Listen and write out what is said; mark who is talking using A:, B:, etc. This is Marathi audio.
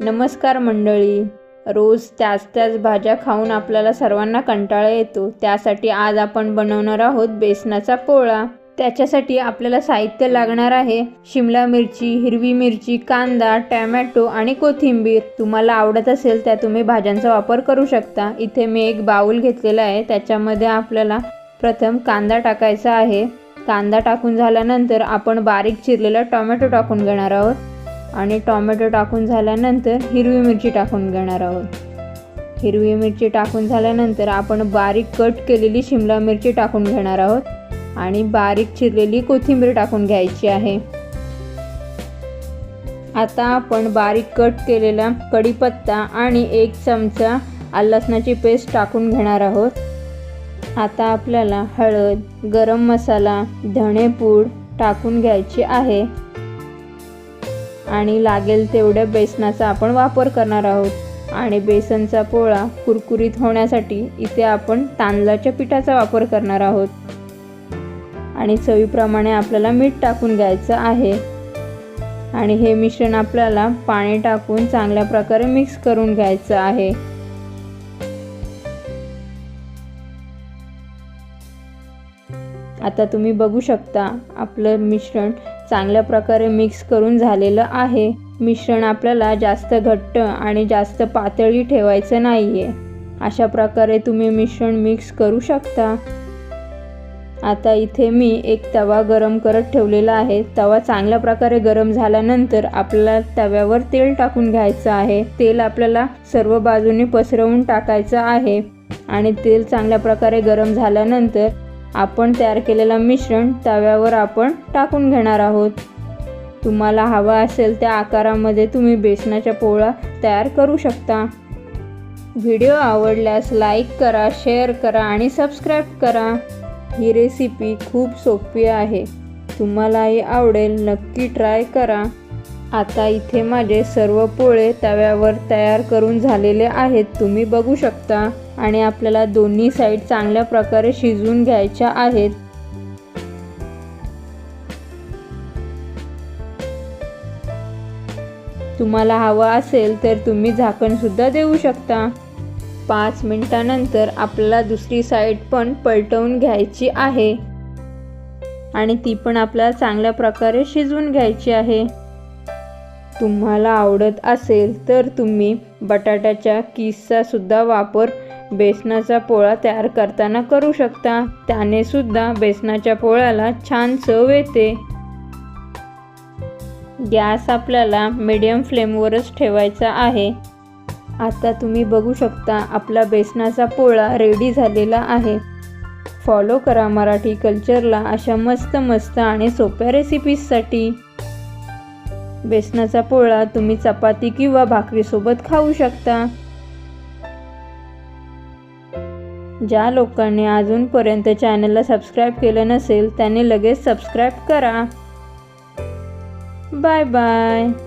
A: नमस्कार मंडळी. रोज त्याच त्याच भाज्या खाऊन आपल्याला सर्वांना कंटाळा येतो. त्यासाठी आज आपण बनवणार आहोत बेसनाचा पोळा. त्याच्यासाठी आपल्याला साहित्य लागणार आहे. शिमला मिरची हिरवी मिरची कांदा टॅमॅटो आणि कोथिंबीर. तुम्हाला आवडत असेल त्या तुम्ही भाज्यांचा वापर करू शकता. इथे मी एक बाऊल घेतलेला आहे. त्याच्यामध्ये आपल्याला प्रथम कांदा टाकायचा आहे. कांदा टाकून झाल्यानंतर आपण बारीक चिरलेला टोमॅटो टाकून घेणार आहोत. आणि टोमॅटो टाकून झाल्यानंतर हिरवी मिरची टाकून घेणार आहोत. हिरवी मिरची टाकून झाल्यानंतर आपण बारीक कट केलेली शिमला मिरची टाकून घेणार आहोत आणि बारीक चिरलेली कोथिंबीर टाकून घ्यायची आहे. आता आपण बारीक कट केलेला कढीपत्ता आणि एक चमचा लसणाची पेस्ट टाकून घेणार आहोत. आता आपल्याला हळद गरम मसाला धणेपूड टाकून घ्यायची आहे. आणि लागेल तेवढ्या बेसनाचा आपण वापर करणार आहोत. आणि बेसनचा पोळा कुरकुरीत होण्यासाठी इथे आपण तांदळाच्या पिठाचा वापर करणार आहोत. आणि चवीप्रमाणे आपल्याला मीठ टाकून घ्यायचं आहे. आणि हे मिश्रण आपल्याला पाणी टाकून चांगल्या प्रकारे मिक्स करून घ्यायचं आहे. आता तुम्ही बघू शकता आपलं मिश्रण चांगल्या प्रकारे मिक्स करून झालेलं आहे. मिश्रण आपल्याला जास्त घट्ट आणि जास्त पातळी ठेवायचं नाही आहे अशा प्रकारे तुम्ही मिश्रण मिक्स करू शकता. आता इथे मी एक तवा गरम करत ठेवलेला आहे. तवा चांगल्या प्रकारे गरम झाल्यानंतर आपल्याला तव्यावर तेल टाकून घ्यायचं आहे. तेल आपल्याला सर्व बाजूनी पसरवून टाकायचं आहे. आणि तेल चांगल्या प्रकारे गरम झाल्यानंतर आपण तयार केलेलं मिश्रण तव्यावर आपण टाकून घेणार आहोत. तुम्हाला हवा असेल त्या आकारामध्ये तुम्ही बेसनाच्या पोळा तयार करू शकता. व्हिडिओ आवडल्यास लाईक करा शेअर करा आणि सबस्क्राईब करा. ही रेसिपी खूप सोपी आहे. तुम्हालाही आवडेल नक्की ट्राय करा. आता इथे माझे सर्व पोळे तव्यावर तयार करून झालेले आहेत. तुम्ही बघू शकता. आणि आपल्याला दोन्ही साईड चांगल्या प्रकारे शिजवून घ्यायच्या आहेत. तुम्हाला हवा असेल तर तुम्ही झाकणसुद्धा देऊ शकता. पाच मिनटानंतर आपल्याला दुसरी साईड पण पलटवून घ्यायची आहे. आणि ती पण आपल्याला चांगल्या प्रकारे शिजवून घ्यायची आहे. तुम्हाला आवडत असेल तर तुम्ही बटाट्याच्या किसचासुद्धा वापर बेसनाचा पोळा तयार करताना करू शकता. त्याने सुद्धा बेसनाच्या पोळ्याला छान चव येते. गॅस आपल्याला मीडियम फ्लेमवरच ठेवायचा आहे. आता तुम्ही बघू शकता आपला बेसनाचा पोळा रेडी झालेला आहे. फॉलो करा मराठी कल्चरला अशा मस्त मस्त आणि सोप्या रेसिपीजसाठी बेसनाचा पोळा तुम्ही चपाती किंवा भाकरीसोबत खाऊ शकता. ज्या लोकांनी अजूनपर्यंत चॅनलला सबस्क्राईब केलं नसेल त्यांनी लगेच सबस्क्राईब करा. Bye bye.